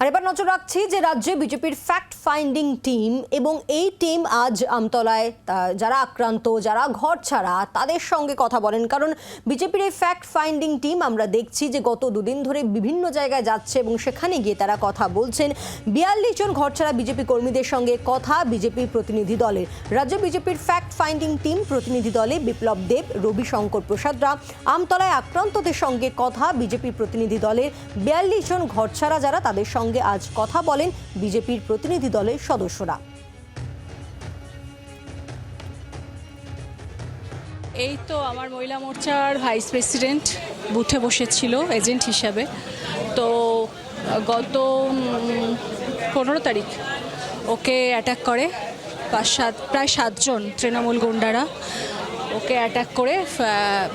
আর এবার নজর রাখছি যে রাজ্যে বিজেপির ফ্যাক্ট ফাইন্ডিং টিম এবং এই টিম আজ আমতলায় যারা আক্রান্ত, যারা ঘর ছাড়া, তাদের সঙ্গে কথা বলেন। কারণ বিজেপির এই ফ্যাক্ট ফাইন্ডিং টিম আমরা দেখছি যে গত দুদিন ধরে বিভিন্ন জায়গায় যাচ্ছে এবং সেখানে গিয়ে তারা কথা বলছেন। বিয়াল্লিশ জন ঘর ছাড়া বিজেপি কর্মীদের সঙ্গে কথা বিজেপির প্রতিনিধি দলের। রাজ্য বিজেপির ফ্যাক্ট ফাইন্ডিং টিম প্রতিনিধি দলে বিপ্লব দেব রবি শঙ্কর প্রসাদরা আমতলায় আক্রান্তদের সঙ্গে কথা বিজেপির প্রতিনিধি দলের। বিয়াল্লিশ জন ঘরছাড়া যারা তাদের সঙ্গে আজ কথা বলেন বিজেপির প্রতিনিধি দলের সদস্যরা। এই তো আমার মহিলা মোর্চার ভাইস প্রেসিডেন্ট বুথে বসেছিল, এজেন্ট হিসাবে। তো, গত পনেরো তারিখ ওকে অ্যাটাক করে। পাঁচ সাত, প্রায় সাতজন তৃণমূল গুন্ডারা। ওকে অ্যাটাক করে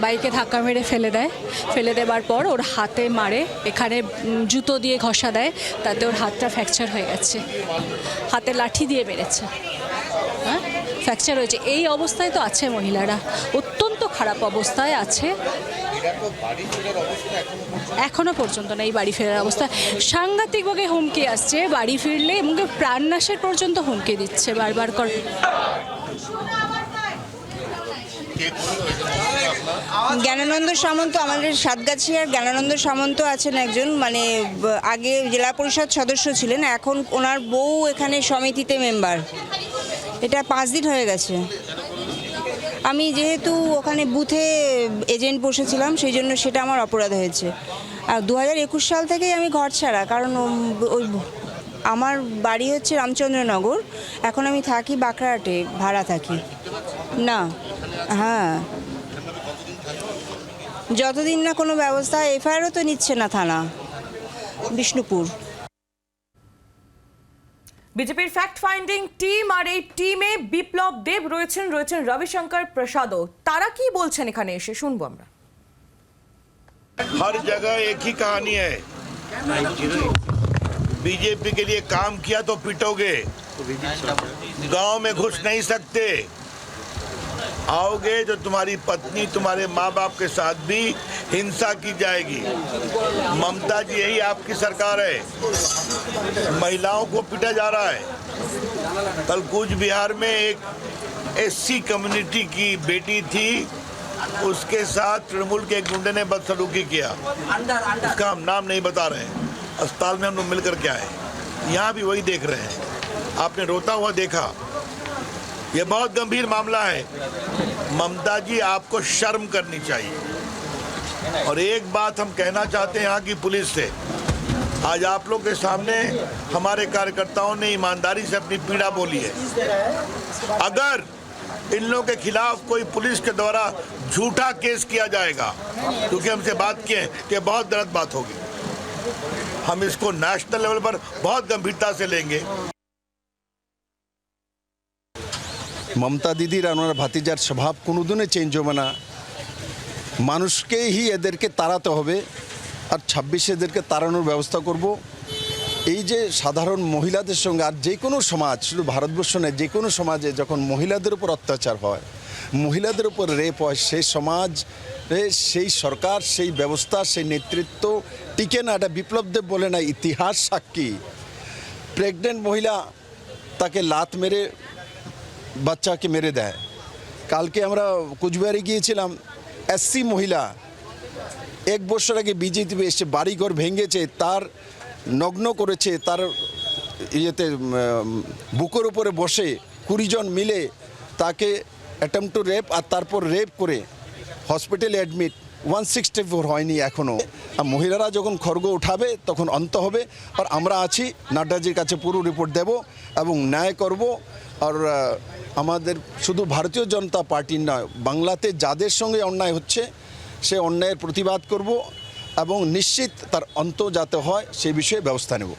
বাইকে ধাক্কা মেরে ফেলে দেয়। ফেলে দেবার পর ওর হাতে মারে, এখানে জুতো দিয়ে ঘষা দেয়, তাতে ওর হাতটা ফ্র্যাকচার হয়ে গেছে। হাতে লাঠি দিয়ে মেরেছে। হ্যাঁ? ফ্র্যাকচার হয়েছে। এই অবস্থায় তো আছে মহিলারা। অত্যন্ত খারাপ অবস্থায় আছে। এখনও পর্যন্ত না এই বাড়ি ফেরার অবস্থা। সাংঘাতিকভাবে হুমকি আসছে বাড়ি ফিরলে এবং প্রাণনাশের পর্যন্ত হুমকি দিচ্ছে বারবার কর জ্ঞানানন্দ সামন্ত আমাদের সাতগাছিয়ার জ্ঞানানন্দ সামন্ত আছেন একজন মানে আগে জেলা পরিষদ সদস্য ছিলেন, এখন ওনার বউ এখানে সমিতিতে মেম্বার। এটা পাঁচ দিন হয়ে গেছে। আমি যেহেতু ওখানে বুথে এজেন্ট বসেছিলাম, সেই জন্য সেটা আমার অপরাধ হয়েছে। আর দু একুশ সাল থেকেই আমি ঘর ছাড়া, কারণ ওই আমার বাড়ি হচ্ছে রামচন্দ্রনগর, এখন আমি থাকি বাঁকড়াহাটে, ভাড়া থাকি। না। হ্যাঁ যতদিন না কোনো ব্যবস্থা এফআইআরও তো নিচ্ছে না থানা বিষ্ণুপুর বিজেপির ফ্যাক্ট ফাইন্ডিং টিম আর এই টিমে বিপ্লব দেব রয়েছেন রয়েছেন রবিশঙ্কর প্রসাদও তারা কি বলছেন এখানে এসে শুনবো আমরা हर जगह एक ही कहानी है बीजेपी के लिए काम किया तो पिटोगे गांव में घुस नहीं सकते आओगे तो तुम्हारी पत्नी तुम्हारे माँ बाप के साथ भी हिंसा की जाएगी। ममता जी, यही आपकी सरकार है। महिलाओं को पीटा जा रहा है। कल कूच बिहार में एक एससी कम्युनिटी की बेटी थी। उसके साथ तृणमूल के एक गुंडे ने बदसलूकी किया। उसका हम नाम नहीं बता रहे हैं। अस्पताल में हम लोग मिलकर के आए। यहाँ भी वही देख रहे हैं। आपने रोता हुआ देखा। ये बहुत गंभीर मामला है। ममता जी, आपको शर्म करनी चाहिए। और एक बात हम कहना चाहते हैं यहाँ की पुलिस से। आज आप लोग के सामने हमारे कार्यकर्ताओं ने ईमानदारी से अपनी पीड़ा बोली है। अगर इन लोगों के खिलाफ कोई पुलिस के द्वारा झूठा केस किया जाएगा, क्योंकि हमसे बात किए हैं कि बहुत गलत बात होगी, हम इसको नेशनल लेवल पर बहुत गंभीरता से लेंगे। মমতা দিদির আর ওনার ভাতিজার স্বভাব কোনোদিনই চেঞ্জ হবে না। মানুষকেই এদেরকে তাড়াতে হবে আর ছাব্বিশে এদেরকে তাড়ানোর ব্যবস্থা করব। এই যে সাধারণ মহিলাদের সঙ্গে আর যে কোনো সমাজ, শুধু ভারতবর্ষ নয়, যে কোনো সমাজে যখন মহিলাদের উপর অত্যাচার হয়, মহিলাদের উপর রেপ হয় সেই সমাজ সেই সরকার, সেই ব্যবস্থা, সেই নেতৃত্ব টিকে না। এটা বিপ্লব দেব বলে না, ইতিহাস সাক্ষী। প্রেগনেন্ট মহিলা তাকে লাত মেরে বাচ্চাকে মেরে দেয়। কালকে আমরা কুচবিহারে গিয়েছিলাম এসসি মহিলা এক বছর আগে বিজেপি এসে বাড়িঘর ভেঙেছে, তার নগ্ন করেছে, তার ইয়েতে বুকের উপরে বসে কুড়িজন মিলে তাকে অ্যাটেম্প টু রেপ আর তারপর রেপ করে হসপিটালে অ্যাডমিট ওয়ান সিক্সটি ফোর হয়নি এখনও আর মহিলারা যখন খড়গ উঠাবে, তখন অন্ত হবে। আর আমরা আছি, নাড্ডাজির কাছে পুরো রিপোর্ট দেব এবং ন্যায় করব। আর আমাদের শুধু ভারতীয় জনতা পার্টির নয় বাংলাতে যাদের সঙ্গে অন্যায় হচ্ছে, সে অন্যায়ের প্রতিবাদ করব এবং নিশ্চিত তার অন্ত যাতে হয় সেই বিষয়ে ব্যবস্থা নেব।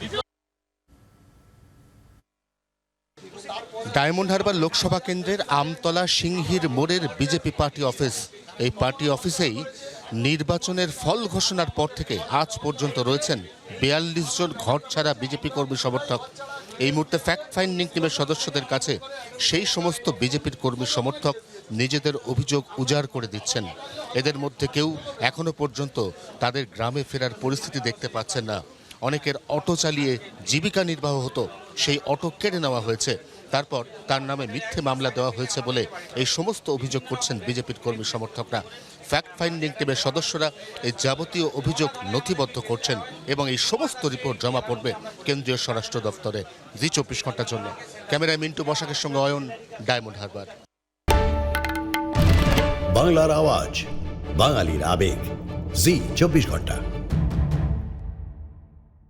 ডায়মন্ড হারবার লোকসভা কেন্দ্রের আমতলা সিংহির মোড়ের বিজেপি পার্টি অফিস। এই পার্টি অফিসেই নির্বাচনের ফল ঘোষণার পর থেকে আজ পর্যন্ত রয়েছেন বিয়াল্লিশ জন ঘর ছাড়া বিজেপি কর্মী সমর্থক। এই মুহূর্তে ফ্যাক্ট ফাইন্ডিং টিমের সদস্যদের কাছে সেই সমস্ত বিজেপির কর্মী সমর্থক নিজেদের অভিযোগ উজাড় করে দিচ্ছেন। এদের মধ্যে কেউ এখনও পর্যন্ত তাদের গ্রামে ফেরার পরিস্থিতি দেখতে পাচ্ছেন না। অনেকের অটো চালিয়ে জীবিকা নির্বাহ হতো, সেই অটো কেড়ে নেওয়া হয়েছে। তারপর তার নামে মিথ্যে মামলা দেওয়া হয়েছে বলে এই সমস্ত অভিযোগ করছেন বিজেপির কর্মী সমর্থকরা। ফ্যাক্ট ফাইন্ডিং টিমের সদস্যরা এই যাবতীয় অভিযোগ নথিবদ্ধ করছেন এবং এই সমস্ত রিপোর্ট জমা পড়বে কেন্দ্রীয় স্বরাষ্ট্র দপ্তরে। জি চব্বিশ ঘণ্টার জন্য। ক্যামেরায় মিন্টু বসাকের সঙ্গে অয়ন, ডায়মন্ড হারবার। বাংলার আওয়াজ, বাঙালির আবেগ। জি চব্বিশ ঘণ্টা।